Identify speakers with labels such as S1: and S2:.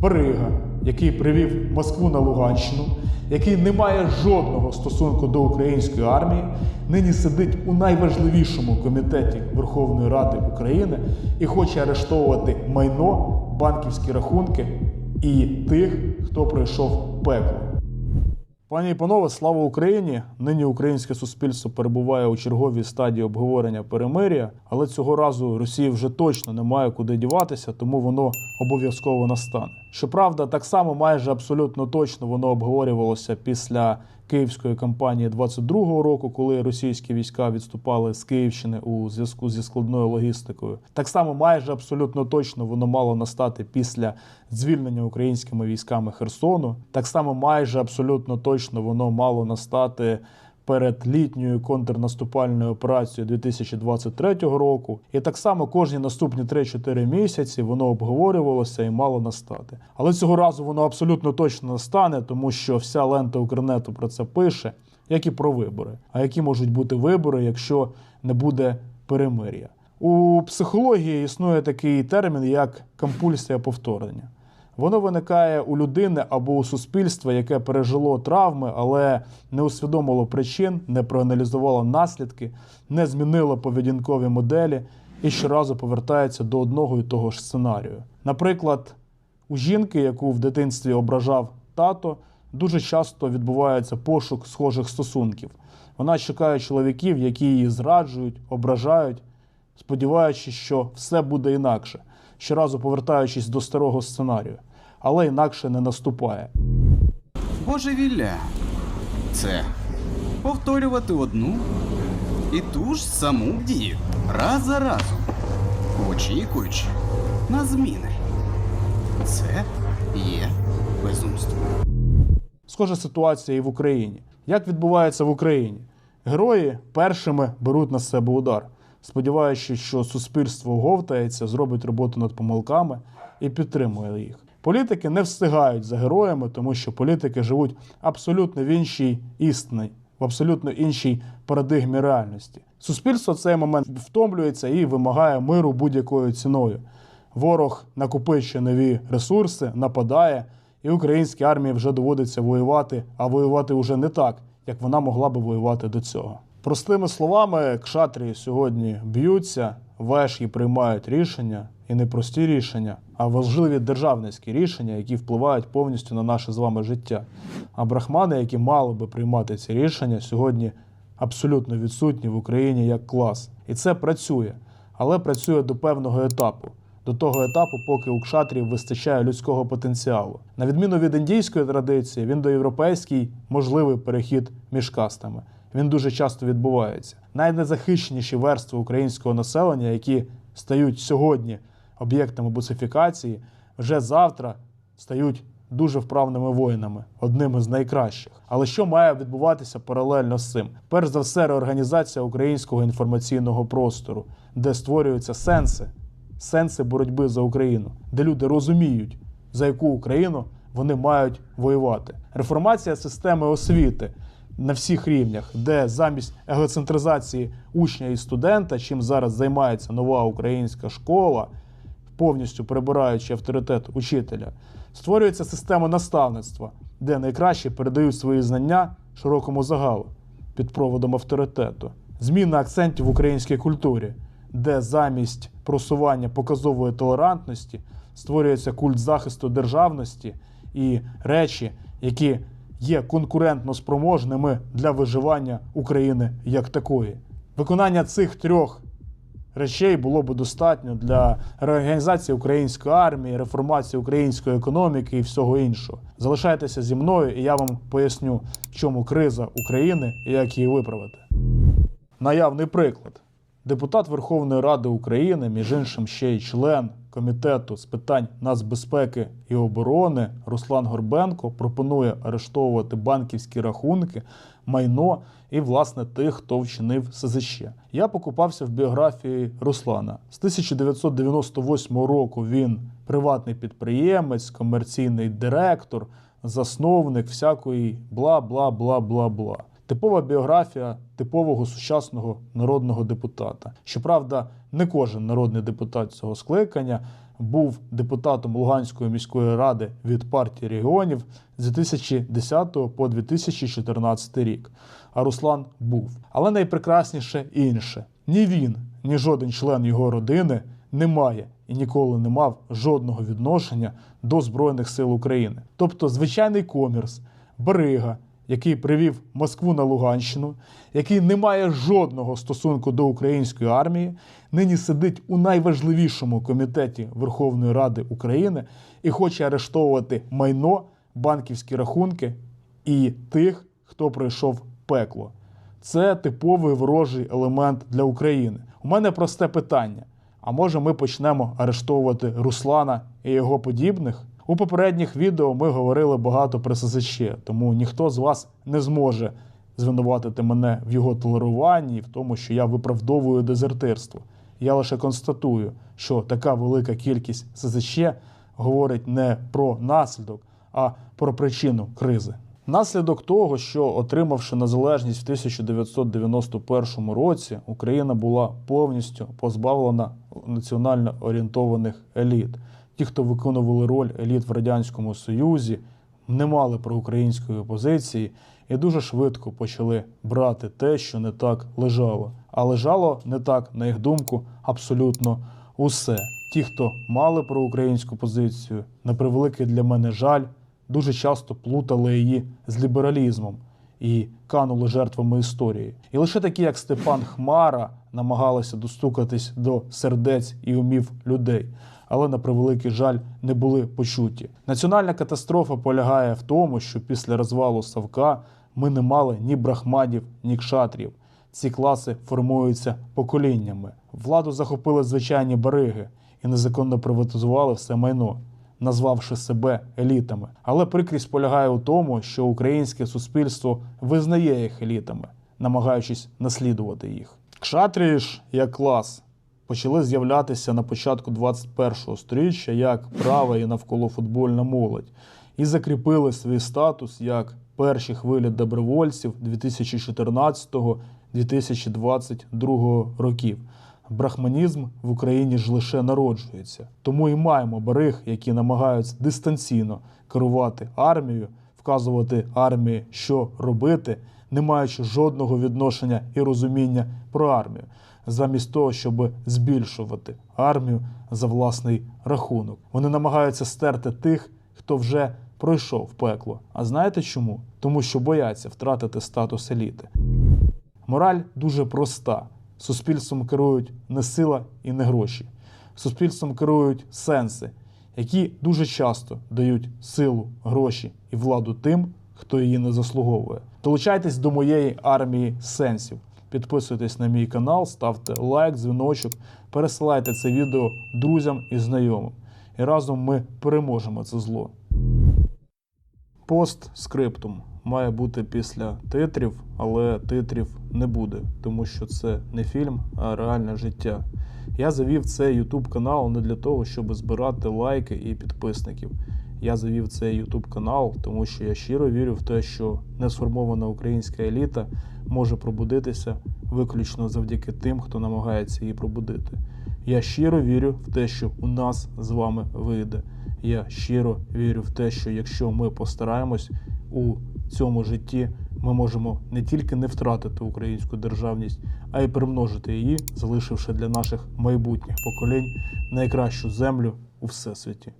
S1: Барига, який привів Москву на Луганщину, який не має жодного стосунку до української армії, нині сидить у найважливішому комітеті Верховної Ради України і хоче арештовувати майно, банківські рахунки і тих, хто пройшов пекло. Пані і панове, слава Україні! Нині українське суспільство перебуває у черговій стадії обговорення перемир'я, але цього разу Росії вже точно немає куди діватися, тому воно обов'язково настане. Щоправда, так само майже абсолютно точно воно обговорювалося після київської кампанії 22-го року, коли російські війська відступали з Київщини у зв'язку зі складною логістикою. Так само майже абсолютно точно воно мало настати після звільнення українськими військами Херсону. Так само майже абсолютно точно воно мало настати перед літньою контрнаступальною операцією 2023 року. І так само кожні наступні 3-4 місяці воно обговорювалося і мало настати. Але цього разу воно абсолютно точно настане, тому що вся лента Укрнету про це пише, як і про вибори. А які можуть бути вибори, якщо не буде перемир'я? У психології існує такий термін, як компульсія повторення. Воно виникає у людини або у суспільства, яке пережило травми, але не усвідомило причин, не проаналізувало наслідки, не змінило поведінкові моделі і щоразу повертається до одного і того ж сценарію. Наприклад, у жінки, яку в дитинстві ображав тато, дуже часто відбувається пошук схожих стосунків. Вона чекає чоловіків, які її зраджують, ображають, сподіваючись, що все буде інакше, щоразу повертаючись до старого сценарію, але інакше не наступає.
S2: Божевілля. Це повторювати одну і ту ж саму дію раз за разом, очікуючи на зміни. Це є безумство.
S1: Схожа ситуація і в Україні. Як відбувається в Україні? Герої першими беруть на себе удар, сподіваючись, що суспільство оговтається, зробить роботу над помилками і підтримує їх. Політики не встигають за героями, тому що політики живуть абсолютно в іншій істині, в абсолютно іншій парадигмі реальності. Суспільство в цей момент втомлюється і вимагає миру будь-якою ціною. Ворог накопичує нові ресурси, нападає, і українській армії вже доводиться воювати, а воювати вже не так, як вона могла би воювати до цього. Простими словами, кшатрії сьогодні б'ються, веші приймають рішення, і не прості рішення, важливі державницькі рішення, які впливають повністю на наше з вами життя. А брахмани, які мали би приймати ці рішення, сьогодні абсолютно відсутні в Україні як клас. І це працює, але працює до певного етапу. До того етапу, поки у кшатрів вистачає людського потенціалу. На відміну від індійської традиції, він до європейський можливий перехід між кастами. Він дуже часто відбувається. Найнезахищеніші верстви українського населення, які стають сьогодні об'єктами бусифікації, вже завтра стають дуже вправними воїнами, одними з найкращих. Але що має відбуватися паралельно з цим? Перш за все, реорганізація українського інформаційного простору, де створюються сенси, сенси боротьби за Україну, де люди розуміють, за яку Україну вони мають воювати. Реформація системи освіти на всіх рівнях, де замість егоцентризації учня і студента, чим зараз займається нова українська школа, повністю прибираючи авторитет учителя, створюється система наставництва, де найкраще передають свої знання широкому загалу під проводом авторитету. Зміна акцентів в українській культурі, де замість просування показової толерантності створюється культ захисту державності і речі, які є конкурентно спроможними для виживання України як такої. Виконання цих трьох речей було б достатньо для реорганізації української армії, реформації української економіки і всього іншого. Залишайтеся зі мною, і я вам поясню, в чому криза України і як її виправити. Наявний приклад. Депутат Верховної Ради України, між іншим ще й член комітету з питань нацбезпеки і оборони Руслан Горбенко пропонує арештовувати банківські рахунки, майно і власне тих, хто вчинив СЗЧ. Я покупався в біографії Руслана. З 1998 року він приватний підприємець, комерційний директор, засновник всякої бла бла бла бла бла. Типова біографія типового сучасного народного депутата. Щоправда, не кожен народний депутат цього скликання був депутатом Луганської міської ради від партії регіонів з 2010 по 2014 рік. А Руслан був. Але найпрекрасніше інше: ні він, ні жоден член його родини не має і ніколи не мав жодного відношення до Збройних сил України. Тобто звичайний комірс, барига, який привів Москву на Луганщину, який не має жодного стосунку до української армії, нині сидить у найважливішому комітеті Верховної Ради України і хоче арештовувати майно, банківські рахунки і тих, хто пройшов пекло. Це типовий ворожий елемент для України. У мене просте питання: а може ми почнемо арештовувати Руслана і його подібних? У попередніх відео ми говорили багато про СЗЧ, тому ніхто з вас не зможе звинуватити мене в його толеруванні в тому, що я виправдовую дезертирство. Я лише констатую, що така велика кількість СЗЧ говорить не про наслідок, а про причину кризи. Наслідок того, що отримавши незалежність в 1991 році, Україна була повністю позбавлена національно орієнтованих еліт. Ті, хто виконували роль еліт в радянському союзі, не мали проукраїнської позиції і дуже швидко почали брати те, що не так лежало. А лежало не так, на їх думку, абсолютно усе. Ті, хто мали проукраїнську позицію, на превеликий для мене жаль, дуже часто плутали її з лібералізмом і канули жертвами історії. І лише такі, як Степан Хмара, намагалися достукатись до сердець і умів людей, але на превеликий жаль не були почуті. Національна катастрофа полягає в тому, що після розвалу Савка ми не мали ні брахманів, ні кшатрів. Ці класи формуються поколіннями. Владу захопили звичайні бариги і незаконно приватизували все майно назвавши себе елітами. Але прикрість полягає у тому, що українське суспільство визнає їх елітами, намагаючись наслідувати їх. Кшатрії ж як клас почали з'являтися на початку 21-го сторіччя як права і навколофутбольна молодь, і закріпили свій статус як перші хвилі добровольців 2014-2022 років. Брахманізм в Україні ж лише народжується. Тому і маємо бариг, які намагаються дистанційно керувати армією, вказувати армії, що робити, не маючи жодного відношення і розуміння про армію, замість того, щоб збільшувати армію за власний рахунок. Вони намагаються стерти тих, хто вже пройшов пекло. А знаєте чому? Тому що бояться втратити статус еліти. Мораль дуже проста. Суспільством керують не сила і не гроші. Суспільством керують сенси, які дуже часто дають силу, гроші і владу тим, хто її не заслуговує. Долучайтесь до моєї армії сенсів. Підписуйтесь на мій канал, ставте лайк, дзвіночок, пересилайте це відео друзям і знайомим. І разом ми переможемо це зло. Постскриптум має бути після титрів, але титрів не буде, тому що це не фільм, а реальне життя. Я завів цей YouTube канал не для того, щоб збирати лайки і підписників. Я завів цей YouTube канал, тому що я щиро вірю в те, що несформована українська еліта може пробудитися виключно завдяки тим, хто намагається її пробудити. Я щиро вірю в те, що у нас з вами вийде. Я щиро вірю в те, що якщо ми постараємось у цьому житті, ми можемо не тільки не втратити українську державність, а й примножити її, залишивши для наших майбутніх поколінь найкращу землю у всесвіті.